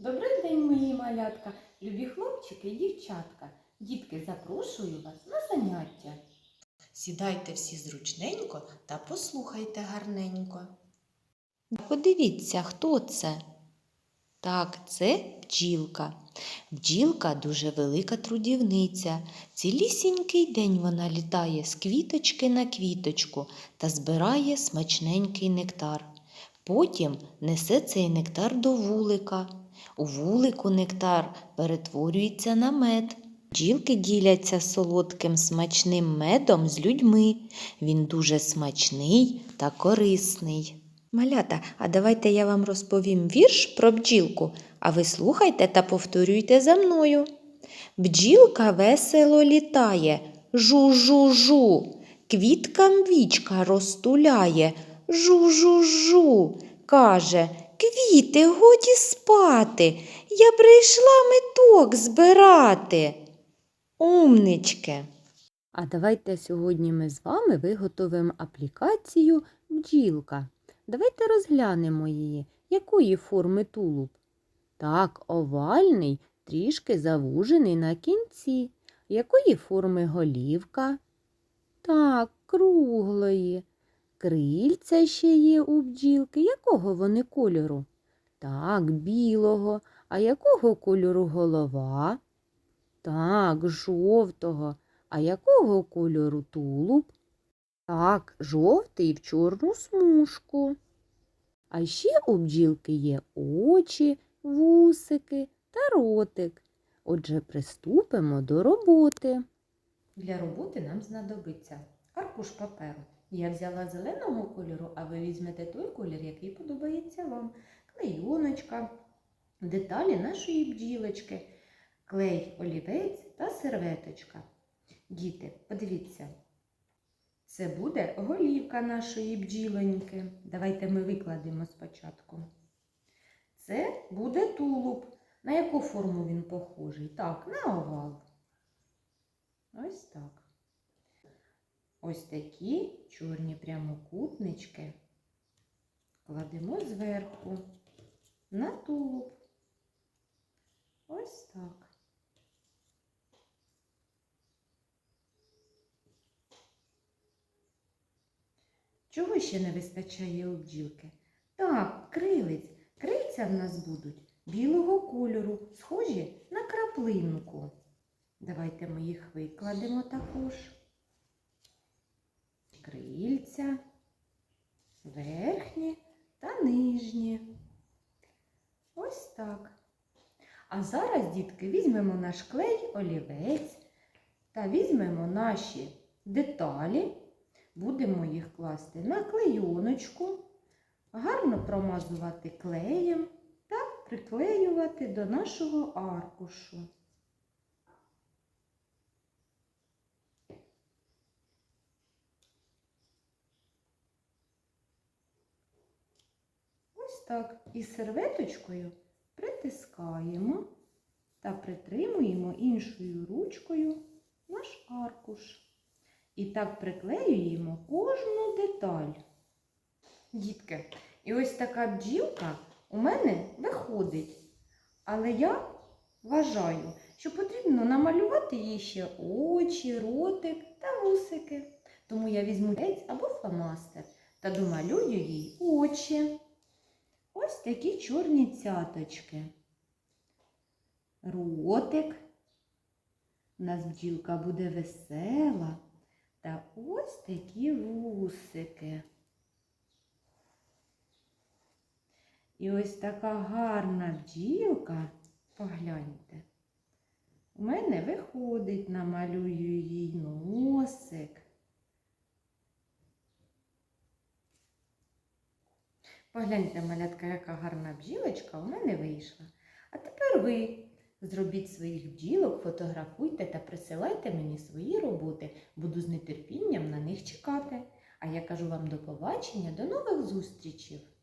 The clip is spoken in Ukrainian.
Добрий день, мої малятка, любі хлопчики і дівчатка. Дітки, запрошую вас на заняття. Сідайте всі зручненько та послухайте гарненько. Подивіться, хто це? Так, це бджілка. Бджілка дуже велика трудівниця. Цілісінький день вона літає з квіточки на квіточку та збирає смачненький нектар. Потім несе цей нектар до вулика. У вулику нектар перетворюється на мед. Бджілки діляться солодким смачним медом з людьми. Він дуже смачний та корисний. Малята, а давайте я вам розповім вірш про бджілку, а ви слухайте та повторюйте за мною. Бджілка весело літає, жу-жу-жу, квіткам вічка розтуляє, жу-жу-жу, каже, квіти, годі спати, я прийшла меток збирати. Умнички. А давайте сьогодні ми з вами виготовимо аплікацію бджілка. Давайте розглянемо її. Якої форми тулуб? Так, овальний, трішки завужений на кінці. Якої форми голівка? Так, круглої. Крильця ще є у бджілки. Якого вони кольору? Так, білого. А якого кольору голова? Так, жовтого. А якого кольору тулуб? Так, жовтий в чорну смужку. А ще у бджілки є очі, вусики та ротик. Отже, приступимо до роботи. Для роботи нам знадобиться аркуш паперу. Я взяла зеленого кольору, а ви візьмете той колір, який подобається вам. Клейоночка, деталі нашої бджілочки, клей, олівець та серветочка. Діти, подивіться, це буде голівка нашої бджілоньки. Давайте ми викладемо спочатку. Це буде тулуб. На яку форму він похожий? Так, на овал. Ось так. Ось такі чорні прямокутнички кладемо зверху на тулуб. Ось так. Чого ще не вистачає у бджілки? Так, крилиць. Крильця в нас будуть білого кольору, схожі на краплинку. Давайте ми їх викладемо також. Крильця, верхні та нижні. Ось так. А зараз, дітки, візьмемо наш клей, олівець та візьмемо наші деталі. Будемо їх класти на клейоночку, гарно промазувати клеєм та приклеювати до нашого аркушу. Ось так. І серветочкою притискаємо та притримуємо іншою ручкою наш аркуш. І так приклеюємо кожну деталь. Дітки, і ось така бджілка у мене виходить. Але я вважаю, що потрібно намалювати їй ще очі, ротик та вусики. Тому я візьму гець або фломастер та домалюю їй очі. Ось такі чорні цяточки. Ротик. У нас бджілка буде весела. Та ось такі вусики. І ось така гарна бджілка, погляньте, у мене виходить, намалюю їй носик. Погляньте, малятка, яка гарна бджілочка у мене вийшла. А тепер ви зробіть своїх бджілок, фотографуйте та присилайте мені свої роботи. Буду з нетерпінням на них чекати. А я кажу вам до побачення, до нових зустрічей!